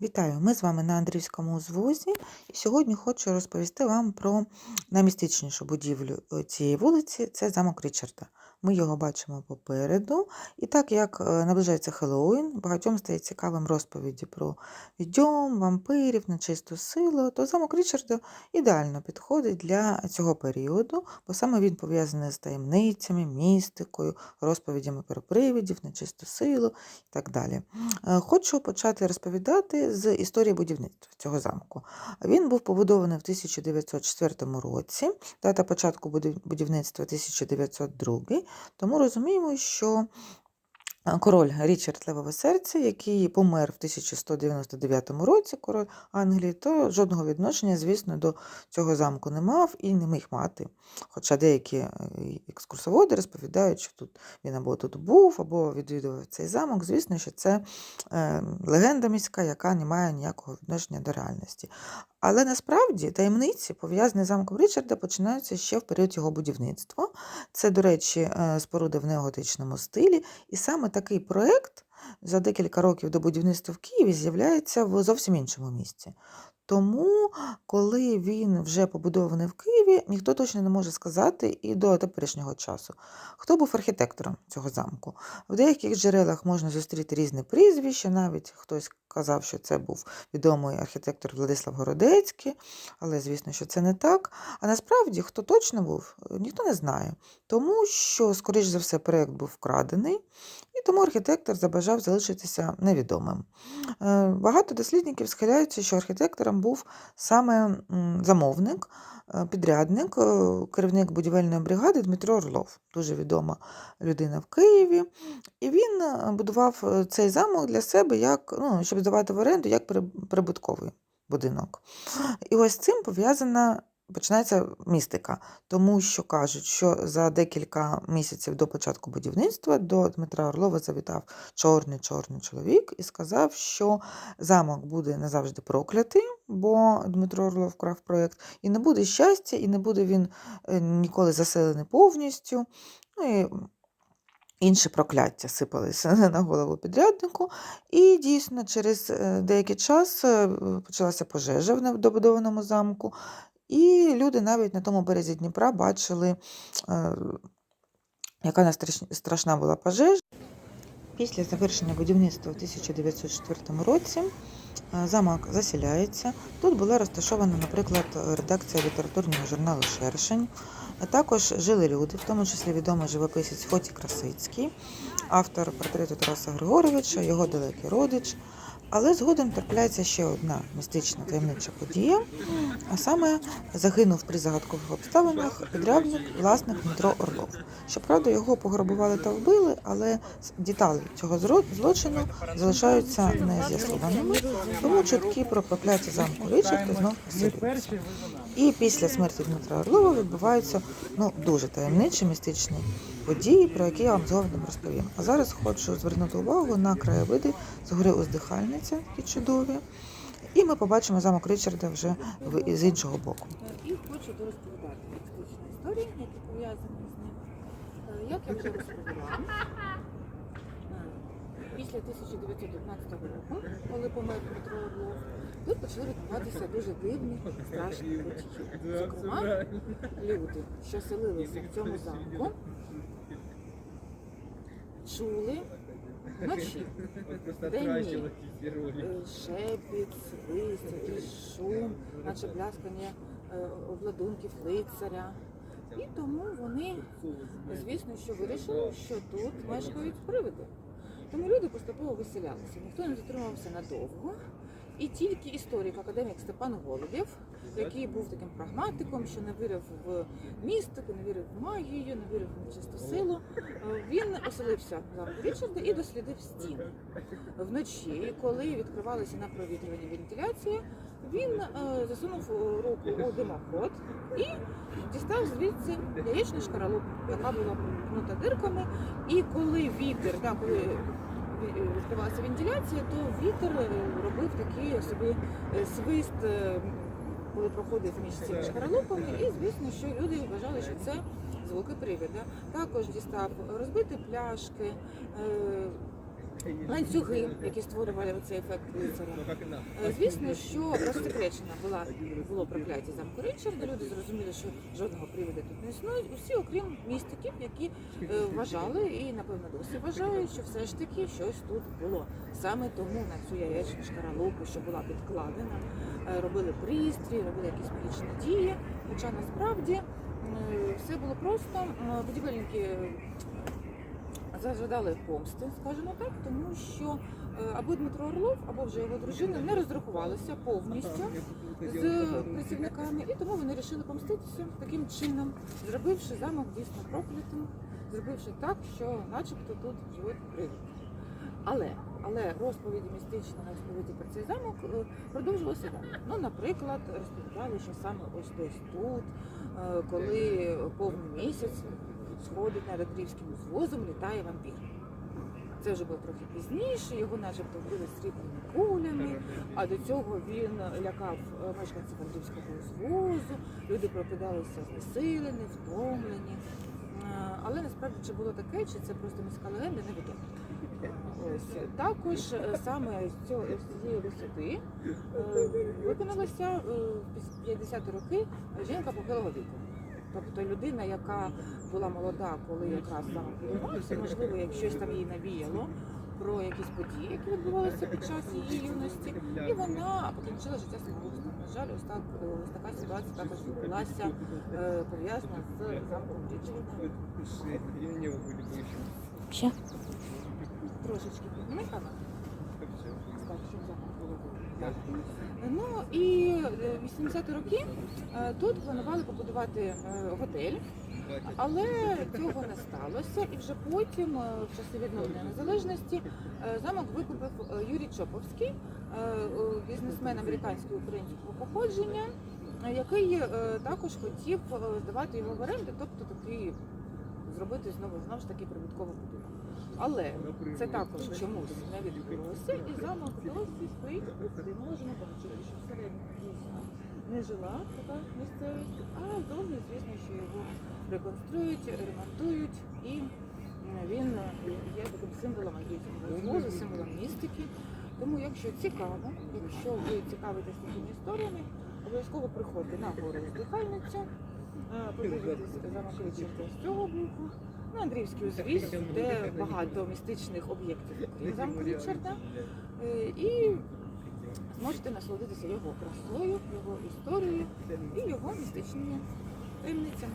Вітаю! Ми з вами на Андрівському узвозі. І сьогодні хочу розповісти вам про наймістичнішу будівлю е, цієї вулиці це замок Річарда. Ми його бачимо попереду. І так як е, наближається Хеллоуін, багатьом стає цікавим розповіді про відьом, вампирів, нечисту силу, то замок Річарда ідеально підходить для цього періоду, бо саме він пов'язаний з таємницями, містикою, розповідями про привидів, нечисту силу і так далі. Е, Хочу почати розповідати з історії будівництва цього замку. Він був побудований в 1904 році, дата початку будівництва 1902, тому розуміємо, що е, король Річард Левове серце, який помер в 1199 році, король Англії, то жодного відношення, звісно, до цього замку не мав і не міг мати. Хоча деякі е, екскурсоводи розповідають, що тут він або тут був, або відвідував цей замок. Звісно, що це е, легенда міська, яка не має ніякого відношення до реальності. Але насправді таємниці, пов'язані з замком Річарда, починаються ще в період його будівництва. Це, до речі, е, споруда в неоготичному стилі. І саме такий проєкт за декілька років до будівництва в Києві з'являється в зовсім іншому місці. Тому, коли він вже побудований в Києві, ніхто точно не може сказати і до теперішнього часу, хто був архітектором цього замку. В деяких джерелах можна зустріти різні прізвища, навіть хтось казав, що це був відомий архітектор Владислав Городецький, але звісно, що це не так. А насправді, хто точно був, ніхто не знає. Тому що, скоріш за все, проєкт був вкрадений, і тому архітектор забажав залишитися невідомим. Е, Багато дослідників схиляються, що архітектором був саме замовник, е, підрядник, е, керівник будівельної бригади Дмитро Орлов, дуже відома людина в Києві. І він будував цей замок для себе, як, ну, щоб здавати в оренду як прибутковий будинок. І ось цим пов'язана. Починається містика, тому що кажуть, що за декілька місяців до початку будівництва до Дмитра Орлова завітав чорний чорний чоловік і сказав, що замок буде назавжди проклятий, бо Дмитро Орлов вкрав проєкт, і не буде щастя, і не буде він е, ніколи заселений повністю. Ну і інші прокляття сипалися на голову підряднику. І дійсно, через е, деякий час е, почалася пожежа в добудованому замку, і люди навіть на тому березі Дніпра бачили, е, яка страшна була пожежа. Після завершення будівництва в 1904 році е, замок заселяється. Тут була розташована, наприклад, редакція літературного журналу Шершень. Також жили люди, в тому числі відомий живописець Фоті Красицький, автор портрету Тараса Григоровича, його далекий родич. Але згодом трапляється ще одна містична таємнича подія, а саме загинув при загадкових обставинах підрядник, власник Дмитро Орлов. Щоправда, його пограбували та вбили, але деталі цього злочину залишаються нез'ясованими, тому чутки про прокляття замку Річарда знов посилюються. І після смерті Дмитра Орлова відбуваються ну, дуже таємничі містичні події, про які я вам згодом розповім. А зараз хочу звернути увагу на краєвиди з гори Уздихальниця, такі чудові. І ми побачимо замок Річарда вже в- з іншого боку. І хочу дорозповідати містичні історії, які пов'язані з ним. Е, Як я вже розповіла, е, після 1919 року, коли помер Дмитро Орлов, тут почали відбуватися дуже дивні, страшні події. Зокрема, люди, що селилися в цьому замку, чули вночі день Е, шепіт, свист, якийсь шум, наче бляскання е, обладунків лицаря. І тому вони, звісно, що вирішили, що тут мешкають привиди. Тому люди поступово виселялися, ніхто не затримався надовго. І тільки історик, академік Степан Голубєв, який був таким прагматиком, що не вірив в містику, не вірив в магію, не вірив в нечисту силу, е, він оселився в Річарда і дослідив стіни. Вночі, коли відкривалися на провітрювання вентиляція, він е, засунув руку у димоход і дістав звідси яєчну шкаралупу, яка була проткнута дирками. І коли вітер, да, коли відкривалася вентиляція, то вітер е, робив такий собі е, свист, е, коли проходив між цими шкаралупами, і звісно, що люди вважали, що це звуки привида. Також дістав розбиті пляшки. Ланцюги, які створювали цей ефект лицаря. Е, Звісно, що розсекречена була було прокляття замку Річарда. Люди зрозуміли, що жодного приводу тут не існує. Усі, окрім містиків, які е, вважали і напевно досі вважають, що все ж таки щось тут було. Саме тому на цю яєчну шкаралупу, що була підкладена, е, робили пристрій, робили якісь магічні дії. Хоча насправді все було просто. Будівельники зажадали помсти, скажімо так, тому що е, або Дмитро Орлов, або вже його дружина не розрахувалися повністю з працівниками, і тому вони вирішили помститися таким чином, зробивши замок дійсно проклятим, зробивши так, що начебто тут живуть привид. Але, але розповіді містичні розповіді про цей замок е, продовжувалися далі. Ну, наприклад, розповідали, що саме ось десь тут, е, коли повний місяць сходить над Андріївським узвозом, літає вампір. Це вже було трохи пізніше, його начебто вбили срібними кулями, а до цього він лякав е, мешканців Андріївського узвозу, люди прокидалися знесилені, втомлені. Е, Але насправді чи було таке, чи це просто міська легенда, невідомо. Е, Ось також саме з цього з цієї висоти виконалася в 50-ті роки жінка похилого віку. Тобто людина, яка була молода, коли якраз будувався, можливо, як щось там їй навіяло про якісь події, які відбувалися під час її юності, і вона покінчила життя самогубством. На жаль, ось так е, ось така ситуація також відбулася е, пов'язана з замком. Ще? Трошечки підніми Ну і е, 80-ті роки е, тут планували побудувати е, готель, але цього не сталося. І вже потім, е, в часи відновлення незалежності, е, замок викупив е, Юрій Чоповський, е, е, бізнесмен американського українського походження, е, який е, також хотів е, здавати його в оренду, тобто такий зробити знову знову ж таки прибутковий будинок. Але це також чомусь не відбулося, і замок досі стоїть. Ми можемо бачити, що всередині дійсно не жила така місцевість, а зовні, звісно, що його реконструюють, ремонтують, і він є таким символом англійського звозу, символом містики. Тому, якщо цікаво, якщо ви цікавитесь такими історіями, обов'язково приходьте на гору Здихальницю, подивитесь з цього боку. На Андріївський узвіз, де багато містичних об'єктів замку Річарда. Е, І зможете насолодитися його красою, його історією і його містичними таємницями.